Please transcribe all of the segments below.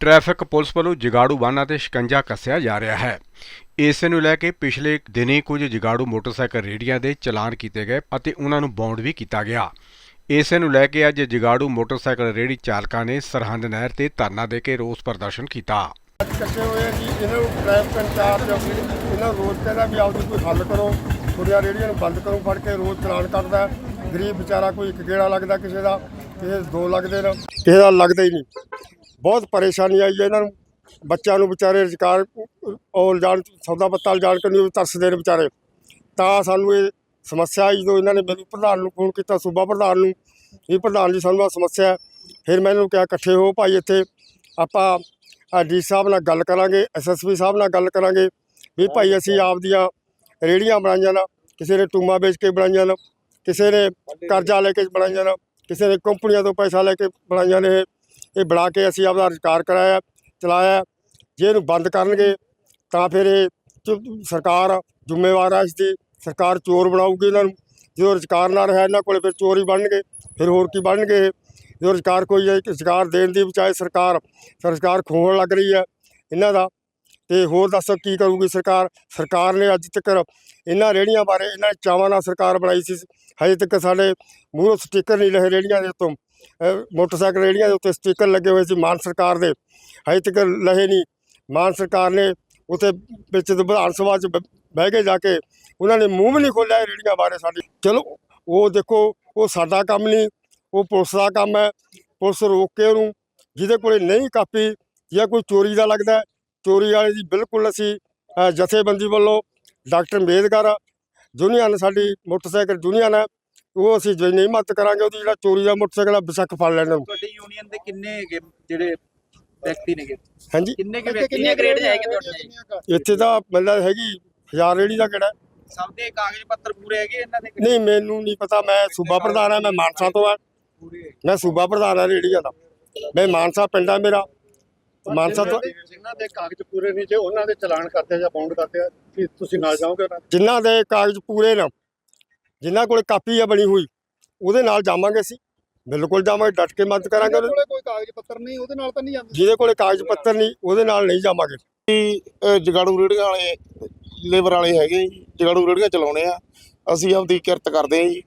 Traffic police ਵੱਲੋਂ ਜਗਾੜੂ ਵਾਹਨਾਂ ਤੇ ਸ਼ਿਕੰਜਾ ਕੱਸਿਆ ਜਾ ਰਿਹਾ ਹੈ। ਇਸੇ ਨੂੰ ਲੈ ਕੇ ਪਿਛਲੇ ਦਿਨੀ ਕੁਝ ਜਗਾੜੂ ਮੋਟਰਸਾਈਕਲ ਰੇੜੀਆਂ ਦੇ ਚਲਾਨ ਕੀਤੇ ਗਏ ਅਤੇ ਉਹਨਾਂ ਨੂੰ ਬਾਉਂਡ ਵੀ ਕੀਤਾ ਗਿਆ। ਇਸੇ ਨੂੰ ਲੈ ਕੇ ਅੱਜ ਜਗਾੜੂ ਮੋਟਰਸਾਈਕਲ ਰੇੜੀ ਚਾਲਕਾਂ ਨੇ ਸਰਹੰਦ ਨਹਿਰ ਤੇ ਧਰਨਾ ਦੇ ਕੇ ਰੋਸ ਪ੍ਰਦਰਸ਼ਨ ਕੀਤਾ। ਇਕੱਠੇ ਹੋਏ ਆ ਇਹਨਾਂ ਨੂੰ ਟ੍ਰੈਫਿਕ ਇੰਚਾਰਜ ਇਹਨਾਂ ਨੂੰ ਰੋਜ਼ ਕਹਿੰਦਾ ਵੀ ਆਪਦੀ ਕੋਈ ਹੱਲ ਕਰੋ। ਥੋੜ੍ਹੀਆਂ ਰੇੜੀਆਂ ਨੂੰ ਬੰਦ ਕਰੋ, ਫੜ ਕੇ ਰੋਜ਼ ਚਲਾਨ ਕਰਦਾ ਗਰੀਬ ਵਿਚਾਰਾ ਕੋਈ ਇੱਕ ਗੇੜਾ ਲੱਗਦਾ ਕਿਸੇ ਦਾ, ਕਿਸੇ ਦੋ ਲੱਗਦੇ ਨੇ। ਕਿਸੇ ਲੱਗਦਾ ਹੀ ਨਹੀਂ। ਬਹੁਤ ਪਰੇਸ਼ਾਨੀ ਆਈ ਹੈ ਇਹਨਾਂ ਨੂੰ। ਬੱਚਿਆਂ ਨੂੰ ਵਿਚਾਰੇ ਰੁਜ਼ਗਾਰ, ਉਹ ਜਾਣ ਸੌਦਾ ਪੱਤਾ ਜਾਣ ਕੇ ਨਹੀਂ ਤਰਸਦੇ ਨੇ ਵਿਚਾਰੇ। ਤਾਂ ਸਾਨੂੰ ਇਹ ਸਮੱਸਿਆ ਆਈ ਜਦੋਂ ਇਹਨਾਂ ਨੇ ਮੈਨੂੰ ਪ੍ਰਧਾਨ ਨੂੰ ਫੋਨ ਕੀਤਾ, ਸੂਬਾ ਪ੍ਰਧਾਨ ਨੂੰ ਇਹ ਪ੍ਰਧਾਨ ਜੀ, ਸਾਨੂੰ ਆਹ ਸਮੱਸਿਆ ਫਿਰ ਮੈਂ ਇਹਨਾਂ ਨੂੰ ਕਿਹਾ, ਇਕੱਠੇ ਹੋ ਭਾਈ ਇੱਥੇ। ਆਪਾਂ ਡੀ ਸਾਹਿਬ ਨਾਲ ਗੱਲ ਕਰਾਂਗੇ ਐਸਐਸਪੀ ਸਾਹਿਬ ਨਾਲ ਗੱਲ ਕਰਾਂਗੇ, ਵੀ ਭਾਈ ਅਸੀਂ ਆਪ ਦੀਆਂ ਰੇੜੀਆਂ ਬਣਾਈਆਂ ਨਾ, ਕਿਸੇ ਨੇ ਟੂਮਾ ਵੇਚ ਕੇ ਬਣਾਈਆਂ ਨਾ, ਕਿਸੇ ਨੇ ਕਰਜ਼ਾ ਲੈ ਕੇ ਬਣਾਈਆਂ ਨਾ, ਕਿਸੇ ਨੇ ਕੰਪਨੀਆਂ ਤੋਂ ਪੈਸਾ ਲੈ ਕੇ ਬਣਾਈਆਂ ਨੇ ਇਹ। ਬਣਾ ਕੇ ਅਸੀਂ ਆਪਦਾ ਰੁਜ਼ਗਾਰ ਕਰਾਇਆ, ਚਲਾਇਆ, ਜੇ ਇਹਨੂੰ ਬੰਦ ਕਰਨਗੇ ਤਾਂ ਫਿਰ ਇਹ ਚ- ਸਰਕਾਰ ਜ਼ਿੰਮੇਵਾਰ ਹੈ ਇਸ ਦੀ, ਸਰਕਾਰ ਚੋਰ ਬਣਾਊਗੀ ਇਹਨਾਂ ਨੂੰ ਜਦੋਂ ਰੁਜ਼ਗਾਰ ਨਾ ਰਿਹਾ ਇਹਨਾਂ ਕੋਲੇ ਫਿਰ ਚੋਰ ਹੀ ਬਣਨਗੇ, ਫਿਰ ਹੋਰ ਕੀ ਬਣਨਗੇ ਇਹ? ਜਦੋਂ ਰੁਜ਼ਗਾਰ ਕੋਈ ਰੁਜ਼ਗਾਰ ਦੇਣ ਦੀ ਬਚਾਏ ਸਰਕਾਰ ਸਰਕਾਰ ਖੋਹਣ ਲੱਗ ਰਹੀ ਹੈ ਇਹਨਾਂ ਦਾ, ਤੇ ਹੋਰ ਦੱਸੋ ਕੀ ਕਰੂਗੀ ਸਰਕਾਰ ਸਰਕਾਰ ਨੇ ਅੱਜ ਤੱਕ ਇਹਨਾਂ ਰੇੜੀਆਂ ਬਾਰੇ, ਇਹਨਾਂ ਚਾਵਾਂ ਨਾਲ ਸਰਕਾਰ ਬਣਾਈ ਸੀ, ਹਜੇ ਤੱਕ ਸਾਡੇ ਮੂਹਰੋਂ ਸਟicker ਨਹੀਂ ਲਏ ਰੇੜੀਆਂ ਦੇ ਉੱਤੋਂ ਮੋਟਰਸਾਈਕਲ ਰੇੜੀਆਂ ਦੇ ਉੱਤੇ ਸਟicker ਲੱਗੇ ਹੋਏ ਸੀ ਮਾਨ ਸਰਕਾਰ ਦੇ, ਹਜੇ ਤੱਕ ਲਹੇ ਨਹੀਂ। ਮਾਨ ਸਰਕਾਰ ਨੇ ਉੱਥੇ ਵਿੱਚ ਵਿਧਾਨ ਸਭਾ 'ਚ ਬ- ਬਹਿ ਕੇ ਜਾ ਕੇ ਉਹਨਾਂ ਨੇ ਮੂੰਹ ਵੀ ਨਹੀਂ ਖੋਲ੍ਹਿਆ ਇਹ ਰੇੜੀਆਂ ਬਾਰੇ ਸਾਡੀ। ਚਲੋ, ਉਹ ਦੇਖੋ, ਉਹ ਸਾਡਾ ਕੰਮ ਨਹੀਂ, ਉਹ ਪੁਲਿਸ ਦਾ ਕੰਮ ਹੈ, ਪੁਲਿਸ ਰੋਕ ਕੇ ਉਹਨੂੰ, ਜਿਹਦੇ ਕੋਲੇ ਨਹੀਂ ਕਾਪੀ ਜਾਂ ਕੋਈ ਚੋਰੀ ਦਾ ਲੱਗਦਾ ਚੋਰੀ ਵਾਲੇ ਦੀ ਬਿਲਕੁਲ ਅਸੀਂ ਜਥੇਬੰਦੀ ਵੱਲੋਂ ਡਾਕਟਰ ਅੰਬੇਦਕਰ ਯੂਨੀਅਨ ਸਾਡੀ ਮੋਟਰਸਾਈਕਲ ਯੂਨੀਅਨ ਹੈ ਉਹ ਅਸੀਂ ਜੇ ਨਹੀਂ ਮਦਦ ਕਰਾਂਗੇ ਉਹਦੀ ਜਿਹੜਾ ਚੋਰੀ ਦਾ ਮੋਟਰਸਾਈਕਲ ਆ ਬੇਸ਼ੱਕ ਫੜ ਲੈਣ ਨੂੰ ਤੁਹਾਡੀ ਯੂਨੀਅਨ ਦੇ ਕਿੰਨੇ ਹੈਗੇ ਜਿਹੜੇ ਵਿਅਕਤੀ ਨੇਗੇ? ਹਾਂਜੀ? ਕਿੰਨੇ ਕਿ ਕਿੰਨੇ ਗ੍ਰੇਡ ਹੈਗੇ? ਤੁਹਾਡੇ ਇੱਥੇ ਤਾਂ ਮਤਲਬ ਹੈਗੀ ਹਜ਼ਾਰ ਰੇੜੀ ਦਾ ਕਿਹੜਾ? ਸਭ ਦੇ ਕਾਗਜ਼ ਪੱਤਰ ਪੂਰੇ ਹੈਗੇ ਇਹਨਾਂ ਦੇ? ਨਹੀਂ ਮੈਨੂੰ ਨਹੀਂ ਪਤਾ ਮੈਂ ਸੂਬਾ ਪ੍ਰਧਾਨ ਹਾਂ ਮੈਂ ਮਾਨਸਾ ਤੋਂ ਆ। ਪੂਰੇ ਮੈਂ ਸੂਬਾ ਪ੍ਰਧਾਨ ਹਾਂ ਰੇੜੀਆਂ ਦਾ ਮੈਂ ਮਾਨਸਾ ਪਿੰਡ ਆ ਮੇਰਾ। ਮਾਨਸਾ ਤੋਂ ਜਿਨ੍ਹਾਂ ਦੇ ਕਾਗਜ਼ ਪੂਰੇ ਨਹੀਂ ਜੇ ਉਹਨਾਂ ਦੇ ਚਲਾਨ ਕਰਦੇ ਆ ਜਾਂ ਬਾਉਂਡ ਕਰਦੇ ਆ ਕੀ ਤੁਸੀਂ ਨਾਲ ਜਾਓਗੇ ਉਹਨਾਂ ਦੇ? ਜਿਨ੍ਹਾਂ ਦੇ ਕਾਗਜ਼ ਪੂਰੇ ਨੇ ਜਿਨ੍ਹਾਂ ਕੋਲੇ ਕਾਪੀ ਆ ਬਣੀ ਹੋਈ ਉਹਦੇ ਨਾਲ ਜਾਵਾਂਗੇ ਅਸੀਂ। ਬਿਲਕੁਲ ਜਾਵਾਂਗੇ ਡਟ ਕੇ ਮਦਦ ਕਰਾਂਗੇ ਜਿਹਦੇ ਉਹਨੂੰ। ਕੋਲੇ ਕੋਈ ਕਾਗਜ਼ ਪੱਤਰ ਨਹੀਂ ਉਹਦੇ ਨਾਲ ਤਾਂ ਨਹੀਂ ਜਾਂਦੇ। ਜਿਹਦੇ ਕੋਲੇ ਕਾਗਜ਼ ਪੱਤਰ ਨਹੀਂ ਉਹਦੇ ਨਾਲ ਨਹੀਂ ਜਾਵਾਂਗੇ। ਜਗਾੜੂ ਰੇੜੀਆਂ ਵਾਲੇ ਲੇਬਰ ਵਾਲੇ ਹੈਗੇ ਜਗਾੜੂ ਰੇੜੀਆਂ ਚਲਾਉਣੇ ਆ। ਅਸੀਂ ਆਪਦੀ ਕਿਰਤ ਕਰਦੇ ਆ ਜੀ।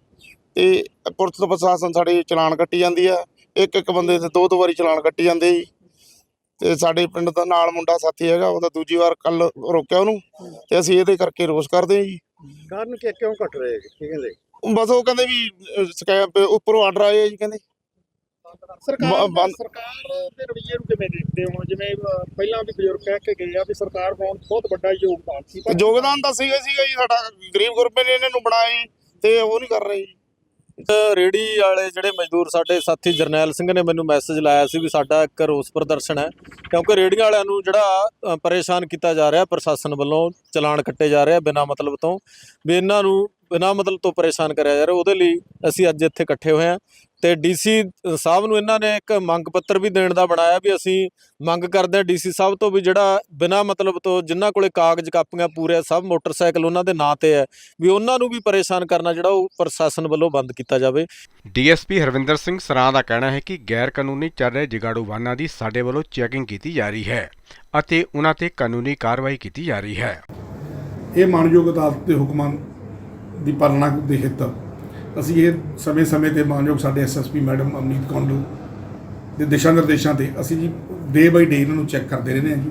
ਤੇ ਪੁਲਿਸ ਪ੍ਰਸ਼ਾਸਨ ਸਾਡੇ ਚਲਾਨ ਕੱਟੀ ਜਾਂਦੀ ਆ। ਇੱਕ ਇੱਕ ਬੰਦੇ ਤੇ ਦੋ ਦੋ ਵਾਰੀ ਚਲਾਨ ਕੱਟੀ ਜਾਂਦੇ ਜੀ। ਤੇ ਸਾਡੇ ਪਿੰਡ ਦਾ ਨਾਲ ਮੁੰਡਾ ਸਾਥੀ ਹੈਗਾ ਉਹਦਾ ਦੂਜੀ ਵਾਰ ਕੱਲ ਰੋਕਿਆ ਉਹਨੂੰ। ਤੇ ਅਸੀਂ ਇਹਦੇ ਕਰਕੇ ਰੋਸ ਕਰਦੇ ਆ ਜੀ। ਕਾਰਨ ਕਿ ਕਿਉਂ ਘਟ ਰਹੇ? ਕੀ ਕਹਿੰਦੇ? ਬਸ ਉਹ ਕਹਿੰਦੇ ਵੀ ਸਕੈਬ ਉੱਪਰੋਂ ਆਰਡਰ ਆਏ ਆ ਜੀ ਕਹਿੰਦੇ। ਸਰਕਾਰ ਸਰਕਾਰ ਦੇ ਰਵੱਈਏ ਨੂੰ ਕਿਵੇਂ ਦੇਖਦੇ ਹੋ? ਜਿਵੇਂ ਪਹਿਲਾਂ ਵੀ ਬਜ਼ੁਰਗ ਕਹਿ ਕੇ ਗਏ ਆ ਵੀ ਸਰਕਾਰ 'ਚ ਬਹੁਤ ਵੱਡਾ ਯੋਗਦਾਨ ਸੀ ਯੋਗਦਾਨ ਤਾਂ ਸੀਗਾ ਸੀਗਾ ਜੀ ਸਾਡਾ ਗਰੀਬ ਗੁਰਬੇ ਨੇ ਇਹਨਾਂ ਨੂੰ ਬਣਾਇਆ ਤੇ ਉਹ ਨਹੀਂ ਕਰ ਰਹੇ ਜੀ। ਰੇੜੀ ਵਾਲੇ ਜਿਹੜੇ ਮਜ਼ਦੂਰ ਸਾਡੇ ਸਾਥੀ ਜਰਨੈਲ ਸਿੰਘ ਨੇ ਮੈਨੂੰ ਮੈਸੇਜ ਲਾਇਆ ਸੀ ਵੀ ਸਾਡਾ ਇੱਕ ਰੋਸ ਪ੍ਰਦਰਸ਼ਨ ਹੈ, ਕਿਉਂਕਿ ਰੇੜੀਆਂ ਵਾਲਿਆਂ ਨੂੰ ਜਿਹੜਾ ਪਰੇਸ਼ਾਨ ਕੀਤਾ ਜਾ ਰਿਹਾ ਪ੍ਰਸ਼ਾਸਨ ਵੱਲੋਂ ਚਲਾਨ ਕੱਟੇ ਜਾ ਰਹੇ ਆ ਬਿਨਾਂ ਮਤਲਬ ਤੋਂ, ਵੀ ਇਹਨਾਂ ਨੂੰ ਬਿਨਾਂ ਮਤਲਬ ਤੋਂ ਪਰੇਸ਼ਾਨ ਕਰਿਆ ਜਾ ਰਿਹਾ ਉਹਦੇ ਲਈ ਅਸੀਂ ਅੱਜ ਇੱਥੇ ਇਕੱਠੇ ਹੋਏ ਹਾਂ ਤੇ ਡੀਸੀ ਸਾਹਿਬ ਨੂੰ ਇਹਨਾਂ ਨੇ ਇੱਕ ਮੰਗ ਪੱਤਰ ਵੀ ਦੇਣ ਦਾ ਬਣਾਇਆ ਵੀ ਅਸੀਂ ਮੰਗ ਕਰਦੇ ਹਾਂ ਡੀਸੀ ਸਾਹਿਬ ਤੋਂ ਵੀ ਜਿਹੜਾ ਬਿਨਾਂ ਮਤਲਬ ਤੋਂ ਜਿਨ੍ਹਾਂ ਕੋਲੇ ਕਾਗਜ਼ ਕਾਪੀਆਂ ਪੂਰੇ ਆ, ਸਭ ਮੋਟਰਸਾਈਕਲ ਉਹਨਾਂ ਦੇ ਨਾਂ ਤੇ ਹੈ ਵੀ ਉਹਨਾਂ ਨੂੰ ਵੀ ਪਰੇਸ਼ਾਨ ਕਰਨਾ ਜਿਹੜਾ ਉਹ ਪ੍ਰਸ਼ਾਸਨ ਵੱਲੋਂ ਬੰਦ ਕੀਤਾ ਜਾਵੇ। ਡੀਐਸਪੀ ਹਰਵਿੰਦਰ ਸਿੰਘ ਸਰਾਂ ਦਾ ਕਹਿਣਾ ਹੈ ਕਿ ਗੈਰ ਕਾਨੂੰਨੀ ਚੱਲ ਰਹੇ ਜਗਾੜੂ ਵਾਹਨਾਂ ਦੀ ਸਾਡੇ ਵੱਲੋਂ ਚੈਕਿੰਗ ਕੀਤੀ ਜਾ ਰਹੀ ਹੈ ਅਤੇ ਉਹਨਾਂ ਤੇ ਕਾਨੂੰਨੀ ਕਾਰਵਾਈ ਕੀਤੀ ਜਾ ਰਹੀ ਹੈ। ਇਹ ਮਾਨਯੋਗ ਅਦਾਲਤ ਦੇ ਹੁਕਮਾਂ ਦੀ ਪਾਲਣਾ ਦੇ ਹਿੱਤ ਅਸੀਂ ਇਹ ਸਮੇਂ-ਸਮੇਂ ਤੇ ਮਾਨਯੋਗ ਸਾਡੇ ਐਸਐਸਪੀ ਮੈਡਮ ਅਮਨੀਤ ਕੌਂਡਲ ਦੇ ਦਿਸ਼ਾ ਨਿਰਦੇਸ਼ਾਂ ਤੇ ਅਸੀਂ ਜੀ ਡੇ ਬਾਈ ਡੇ ਇਹਨਾਂ ਨੂੰ ਚੈੱਕ ਕਰਦੇ ਰਹਿੰਦੇ ਹਾਂ ਜੀ।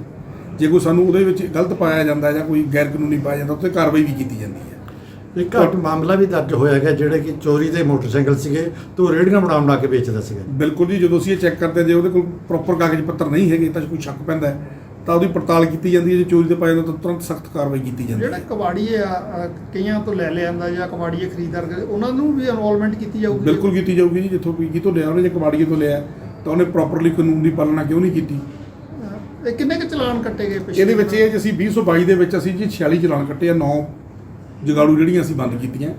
ਜੇ ਕੋਈ ਸਾਨੂੰ ਉਹਦੇ ਵਿੱਚ ਗਲਤ ਪਾਇਆ ਜਾਂਦਾ ਜਾਂ ਕੋਈ ਗੈਰ ਕਾਨੂੰਨੀ ਪਾਇਆ ਜਾਂਦਾ ਉੱਤੇ ਕਾਰਵਾਈ ਵੀ ਕੀਤੀ ਜਾਂਦੀ ਹੈ। ਇੱਕ ਘੱਟ ਮਾਮਲਾ ਵੀ ਦਰਜ ਹੋਇਆ ਗਿਆ ਜਿਹੜੇ ਕਿ ਚੋਰੀ ਦੇ ਮੋਟਰਸਾਈਕਲ ਸੀਗੇ ਤੇ ਰੇੜੀਆਂ ਬਣਾ ਬਣਾ ਕੇ ਵੇਚਦਾ ਸੀਗਾ। ਬਿਲਕੁਲ ਜੀ ਜਦੋਂ ਅਸੀਂ ਇਹ ਚੈੱਕ ਕਰਦੇ ਜੇ ਉਹਦੇ ਕੋਲ ਪ੍ਰੋਪਰ ਕਾਗਜ਼ ਪੱਤਰ ਨਹੀਂ ਹੈਗੇ ਤਾਂ ਕੋਈ ਸ਼ੱਕ ਪੈਂਦਾ ਹੈ। ਤਾਂ ਉਹਦੀ ਪੜਤਾਲ ਕੀਤੀ ਜਾਂਦੀ ਹੈ ਜੇ ਚੋਰੀ ਦੇ ਪਾਇਆ ਜਾਂਦਾ ਤਾਂ ਤੁਰੰਤ ਸਖਤ ਕਾਰਵਾਈ ਕੀਤੀ ਜਾਂਦੀ ਜਿਹੜਾ ਹੈ। ਕਬਾੜੀਏ ਆ ਅਹ, ਕਈਆਂ ਤੋਂ ਲੈ ਲਿਆਂਦਾ ਜਾਂ ਕਬਾੜੀਏ ਖਰੀਦਦਾਰ ਕਰੇ, ਉਹਨਾਂ ਨੂੰ ਵੀ ਇਨਵੋਲਵਮੈਂਟ ਕੀਤੀ ਜਾਊਗੀ? ਬਿਲਕੁਲ ਕੀਤੀ ਜਾਊਗੀ ਜੀ ਜਿੱਥੋਂ ਵੀ ਕਿਤੋਂ ਲਿਆ ਉਹਨੇ ਜੇ ਕਬਾੜੀਏ ਤੋਂ ਲਿਆ ਤਾਂ ਉਹਨੇ ਪ੍ਰੋਪਰਲੀ ਕਾਨੂੰਨ ਦੀ ਪਾਲਣਾ ਕਿਉਂ ਨਹੀਂ ਕੀਤੀ? ਇਹ ਕਿੰਨੇ ਕੁ ਚਲਾਨ ਕੱਟੇ ਗਏ ਪਿਛਲੇ ਇਹਦੇ ਵਿੱਚ ਇਹ ਜੀ ਅਸੀਂ 2022 ਦੇ ਵਿੱਚ ਅਸੀਂ ਜੀ 46 ਚਲਾਨ ਕੱਟੇ ਆ 9 ਜਗਾੜੂ ਜਿਹੜੀਆਂ ਅਸੀਂ ਬੰਦ ਕੀਤੀਆਂ।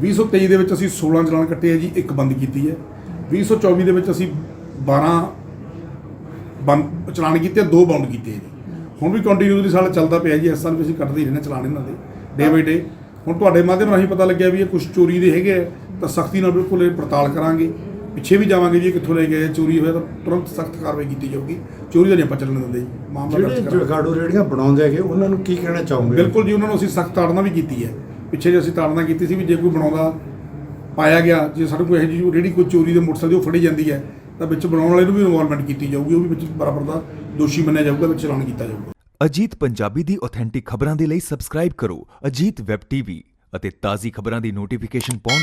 2023 ਦੇ ਵਿੱਚ ਅਸੀਂ 16 ਚਲਾਨ ਕੱਟੇ ਆ ਜੀ ਇੱਕ ਬੰਦ ਕੀਤੀ ਹੈ। 2024 ਦੇ ਵਿੱਚ ਅਸੀਂ 12 ਬੰਦ ਚਲਾਨ ਕੀਤੇ ਦੋ ਬਾਉਂਡ ਕੀਤੇ ਜੀ ਹੁਣ ਵੀ ਕੰਟੀਨਿਊਸਲੀ ਸਾਡਾ ਚੱਲਦਾ ਪਿਆ ਜੀ ਇਸ ਸਾਲ ਵੀ ਅਸੀਂ ਕੱਟਦੇ ਹੀ ਰਹਿੰਦੇ ਚਲਾਨ ਇਹਨਾਂ ਦੇ ਡੇ ਬਾਈ ਡੇ ਹੁਣ ਤੁਹਾਡੇ ਮਾਧਿਅਮ ਰਾਹੀਂ ਪਤਾ ਲੱਗਿਆ ਵੀ ਇਹ ਕੁਝ ਚੋਰੀ ਦੇ ਹੈਗੇ ਤਾਂ ਸਖਤੀ ਨਾਲ ਬਿਲਕੁਲ ਇਹ ਪੜਤਾਲ ਕਰਾਂਗੇ। ਪਿੱਛੇ ਵੀ ਜਾਵਾਂਗੇ ਜੀ ਕਿੱਥੋਂ ਲੈ ਕੇ ਆਏ ਚੋਰੀ ਹੋਇਆ ਤਾਂ ਤੁਰੰਤ ਸਖਤ ਕਾਰਵਾਈ ਕੀਤੀ ਜਾਊਗੀ। ਚੋਰੀ ਦਾ ਨਹੀਂ ਆਪਾਂ ਚੱਲਣ ਦਿੰਦੇ ਜੀ ਮਾਮਲਾ ਜਿਹੜੇ ਦਰਜ ਕਰਾਂਗੇ। ਜਗਾੜੂ ਰੇੜੀਆਂ ਬਣਾਉਂਦੇ ਹੈਗੇ ਉਹਨਾਂ ਨੂੰ ਕੀ ਕਹਿਣਾ ਚਾਹੋਗੇ? ਬਿਲਕੁਲ ਜੀ ਉਹਨਾਂ ਨੂੰ ਅਸੀਂ ਸਖਤ ਤਾੜਨਾ ਵੀ ਕੀਤੀ ਹੈ। ਪਿੱਛੇ ਜੇ ਅਸੀਂ ਤਾੜਨਾ ਕੀਤੀ ਸੀ ਵੀ ਜੇ ਕੋਈ ਬਣਾਉਂਦਾ ਪਾਇਆ ਗਿਆ ਜੇ ਸਾਡੇ ਕੋਲ ਇਹੋ ਜਿਹੀ ਜਿਹੜੀ ਕੋਈ ਚੋਰੀ ਦੇ ਮੋਟਰਸਾਈਕਲ ਦੀ ਉਹ ਫੜੀ ਜਾਂਦੀ ਹੈ ਤਾਂ ਵਿੱਚ ਬਣਾਉਣ ਵਾਲੇ ਨੂੰ ਵੀ ਇਨਵੋਲਵਮੈਂਟ ਕੀਤੀ ਜਾਊਗੀ, ਉਹ ਵੀ ਵਿੱਚ ਬਰਾਬਰ ਦਾ ਦੋਸ਼ੀ ਮੰਨਿਆ ਜਾਊਗਾ, ਵਿੱਚ ਚਲਾਨ ਕੀਤਾ ਜਾਊਗਾ। ਅਜੀਤ ਪੰਜਾਬੀ ਦੀ ਆਥੈਂਟਿਕ ਖਬਰਾਂ ਦੇ ਲਈ ਸਬਸਕ੍ਰਾਈਬ ਕਰੋ ਅਜੀਤ ਵੈਬ ਟੀਵੀ ਅਤੇ ਤਾਜ਼ੀ ਖਬਰਾਂ ਦੀ ਨੋਟੀਫਿਕੇਸ਼ਨ ਪਾਉਣ